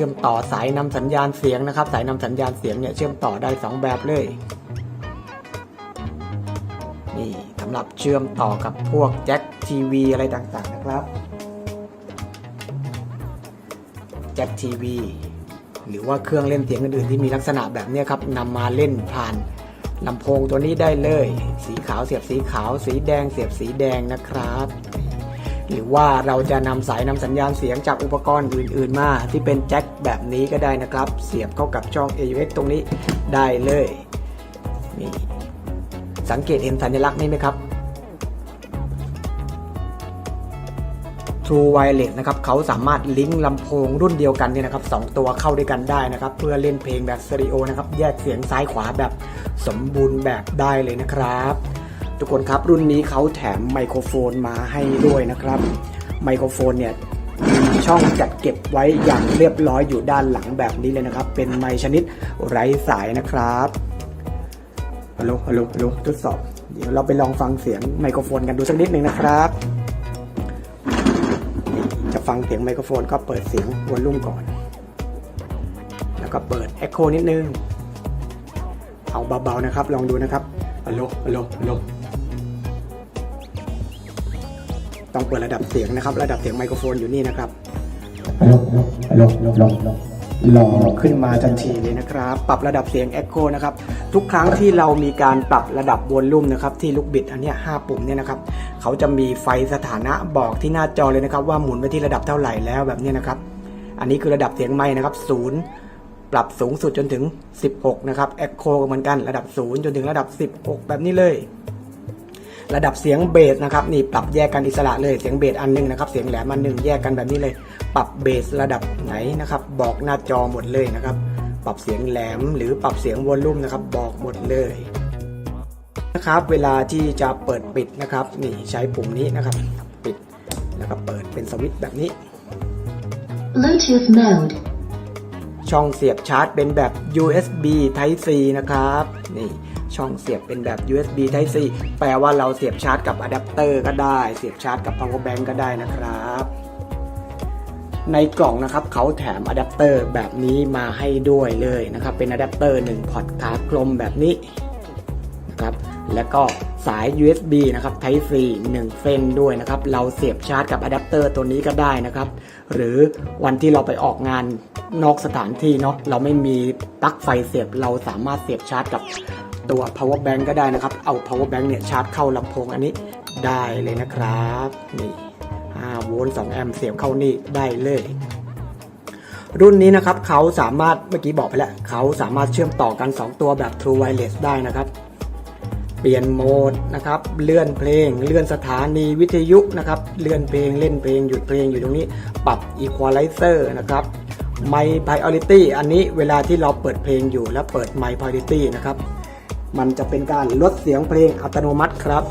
ชื่อมต่อสายนำสัญญาณเสียงนะครับ สายนำสัญญาณเสียงเนี่ยเชื่อมต่อได้สองแบบเลยนี่สำหรับเชื่อมต่อกับพวกแจ็คทีวีอะไรต่างๆนะครับแจ็คทีวีหรือว่าเครื่องเล่นเสียงอื่นๆที่มีลักษณะแบบเนี้ยครับนำมาเล่นผ่านลำโพงตัวนี้ได้เลย สีขาวเสียบสีขาว สีแดงเสียบสีแดงนะครับ หรือว่าเราจะนำสายนำสัญญาณเสียงจากอุปกรณ์อื่น ๆ มา ที่เป็นแจ็คแบบนี้ก็ได้นะครับ เสียบเข้ากับช่อง AUX ตรงนี้ได้เลยนี่สังเกตเห็นสัญลักษณ์นี้ไหมครับ True Wireless นะครับเขาสามารถลิงก์ลำโพงรุ่นเดียวกันเนี่ยนะครับสองตัวเข้าด้วยกันได้นะครับ เพื่อเล่นเพลงแบบสเตอริโอนะครับ แยกเสียงซ้ายขวาแบบสมบูรณ์แบบได้เลยนะครับ ทุกคนครับรุ่นนี้เขาแถมไมโครโฟนมาให้ด้วยนะครับ ไมโครโฟนเนี่ยมีช่องจัดเก็บไว้อย่างเรียบร้อยอยู่ด้านหลังแบบนี้เลยนะครับ เป็นไมชนิดไร้สายนะครับฮัลโหลฮัลโหลฮัลโหลทดสอบ เดี๋ยวเราไปลองฟังเสียงไมโครโฟนกันดูสักนิดหนึ่งนะครับ จะฟังเสียงไมโครโฟนก็เปิดเสียงวอลลุ่มก่อน แล้วก็เปิดเอ็กโคนิดนึง เอาเบาๆนะครับ ลองดูนะครับฮัลโหลฮัลโหลฮัลโหล ต้องเปิดระดับเสียงนะครับ ระดับเสียงไมโครโฟนอยู่นี่นะครับลโหลฮัลโหลฮัลโหลฮัลโหลรอขึ้นมาทันทีเลยนะครับ ปรับระดับเสียง Echo นะครับ ทุกครั้งที่เรามีการปรับระดับวอลลุ่มนะครับ ที่ลูกบิดอันนี้ยห้าปุ่มเนี่ยนะครับ เขาจะมีไฟสถานะบอกที่หน้าจอเลยนะครับ ว่าหมุนไปที่ระดับเท่าไหร่แล้วแบบนี้นะครับ อันนี้คือระดับเสียงไม้นะครับศูนย์ปรับสูงสุดจนถึง 16 นะครับ Echo ก็เหมือนกันระดับศูนย์จนถึงระดับ 16 แบบนี้เลย ระดับเสียงเบสนะครับนี่ปรับแยกกันอิสระเลยเสียงเบสอันหนึงนะครับเสียงแหลมอันหนึงแยกกันแบบนี้เลย ปรับเบสระดับไหนนะครับ บอกหน้าจอหมดเลยนะครับ ปรับเสียงแหลมหรือปรับเสียงวอลลุ่มนะครับ บอกหมดเลยนะครับเวลาที่จะเปิดปิดนะครับนี่ใช้ปุ่มนี้นะครับ ปิดแล้วก็เปิดเป็นสวิตช์แบบนี้ Bluetooth mode. ช่องเสียบชาร์จเป็นแบบ USB Type C นะครับนี่ ช่องเสียบเป็นแบบ USB Type C แปลว่าเราเสียบชาร์จกับอะแดปเตอร์ก็ได้ เสียบชาร์จกับ power bank ก็ได้นะครับ ในกล่องนะครับเขาแถมอะแดปเตอร์แบบนี้มาให้ด้วยเลยนะครับ เป็นอะแดปเตอร์1พอร์ตขากลมแบบนี้นะครับแล้วก็สาย USB นะครับ Type C 1เส้นด้วยนะครับ เราเสียบชาร์จกับอะแดปเตอร์ตัวนี้ก็ได้นะครับ หรือวันที่เราไปออกงานนอกสถานที่เนาะ เราไม่มีปลั๊กไฟเสียบ เราสามารถเสียบชาร์จกับ ตัว power bank ก็ได้นะครับ เอา power bank เนี่ยชาร์จเข้าลำโพงอันนี้ได้เลยนะครับ นี่5โวลต์2แอมป์เสียบเข้านี่ได้เลย รุ่นนี้นะครับเขาสามารถเมื่อกี้บอกไปแล้วเขาสามารถเชื่อมต่อกัน 2 ตัวแบบ True Wireless ได้นะครับ เปลี่ยนโหมดนะครับ เลื่อนเพลง เลื่อนสถานีวิทยุนะครับ เลื่อนเพลงเล่นเพลงหยุดเพลงอยู่ตรงนี้ ปรับ Equalizer นะครับ My Priority อันนี้เวลาที่เราเปิดเพลงอยู่แล้วเปิด My Priority นะครับ มันจะเป็นการลดเสียงเพลงอัตโนมัติครับ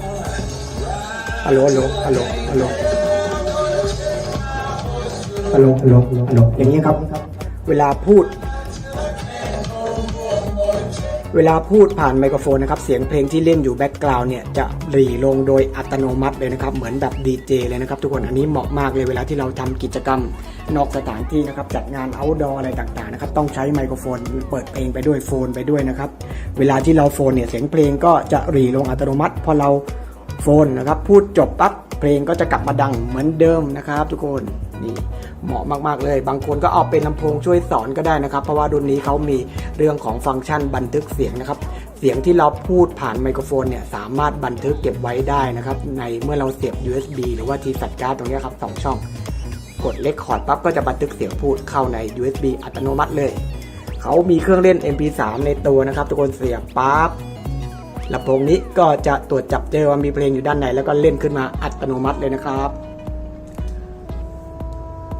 ฮัลโหลฮัลโหลฮัลโหลฮัลโหลฮัลโหลฮัลโหลฮัลโลอย่างนี้ครับ เวลาพูด เวลาพูดผ่านไมโครโฟนนะครับเสียงเพลงที่เล่นอยู่แบ็กกราวน์เนี่ยจะหรี่ลงโดยอัตโนมัติเลยนะครับเหมือนแบบดีเจเลยนะครับทุกคนอันนี้เหมาะมากเลยเวลาที่เราทำกิจกรรมนอกสถานที่นะครับจัดงาน outdoor อะไรต่างๆนะครับต้องใช้ไมโครโฟนเปิดเพลงไปด้วยโฟนไปด้วยนะครับเวลาที่เราโฟนเนี่ยเสียงเพลงก็จะหรี่ลงอัตโนมัติพอเราโฟนนะครับพูดจบปั๊บ เพลงก็จะกลับมาดังเหมือนเดิมนะครับ ทุกคนนี่เหมาะมากๆเลย บางคนก็เอาเป็นลำโพงช่วยสอนก็ได้นะครับ เพราะว่ารุ่นนี้เขามีเรื่องของฟังก์ชันบันทึกเสียงนะครับ เสียงที่เราพูดผ่านไมโครโฟนเนี่ยสามารถบันทึกเก็บไว้ได้นะครับ ในเมื่อเราเสียบ USB หรือว่าทีสัดการ์ดตรงนี้ครับสองช่อง กดเลคคอร์ดปั๊บก็จะบันทึกเสียงพูดเข้าใน USB อัตโนมัติเลย เขามีเครื่องเล่น MP3 ในตัวนะครับ ทุกคนเสียบปั๊บ ลำโพงนี้ก็จะตรวจจับเจอว่ามีเพลงอยู่ด้านในแล้วก็เล่นขึ้นมาอัตโนมัติเลยนะครับ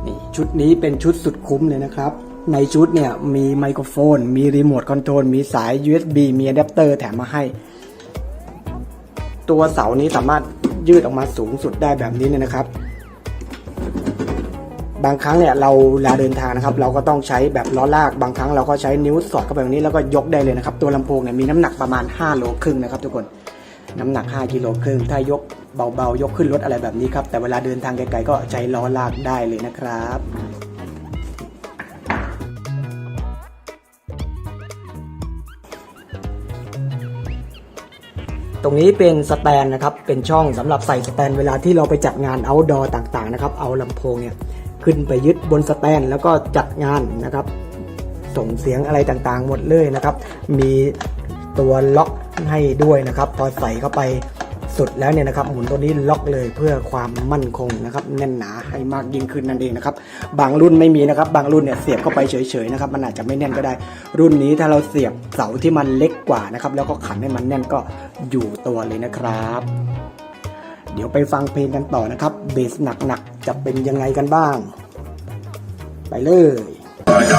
นี่ชุดนี้เป็นชุดสุดคุ้มเลยนะครับ ในชุดเนี่ยมีไมโครโฟน มีรีโมทคอนโทรลมีสาย USB มีอะแดปเตอร์แถมมาให้ ตัวเสานี้สามารถยืดออกมาสูงสุดได้แบบนี้เนี่ยนะครับ บางครั้งเนี่ยเราลาเดินทางนะครับ เราก็ต้องใช้แบบล้อลากบางครั้งเราก็ใช้นิ้วสอดเข้าไปแบบนี้แล้วก็ยกได้เลยนะครับ ตัวลำโพงเนี่ยมีน้ำหนักประมาณ5โลครึ่งนะครับ ทุกคนน้ำหนัก 5กิโลครึ่งถ้ายกเบาๆ ยกขึ้นรถอะไรแบบนี้ครับ แต่เวลาเดินทางไกลๆก็ใช้ล้อลากได้เลยนะครับตรงนี้เป็นสแตนนะครับ เป็นช่องสำหรับใส่สแตนเวลาที่เราไปจัดงานเอาท์ดอร์ต่างๆนะครับ เอาลำโพงเนี่ย ขึ้นไปยึดบนสแตนแล้วก็จัดงานนะครับ ส่งเสียงอะไรต่างๆ หมดเลยนะครับ มีตัวล็อกให้ด้วยนะครับ พอใส่เข้าไปสุดแล้วเนี่ยนะครับหมุนตัวนี้ล็อกเลยเพื่อความมั่นคงนะครับแน่นหนาให้มากยิ่งขึ้นนั่นเองนะครับบางรุ่นไม่มีนะครับบางรุ่นเนี่ยเสียบเข้าไปเฉยๆนะครับมันอาจจะไม่แน่นก็ได้ รุ่นนี้ถ้าเราเสียบเสาที่มันเล็กกว่านะครับแล้วก็ขันให้มันแน่นก็อยู่ตัวเลยนะครับ เดี๋ยวไปฟังเพลงกันต่อนะครับ เบสหนักๆจะเป็นยังไงกันบ้าง ไปเลย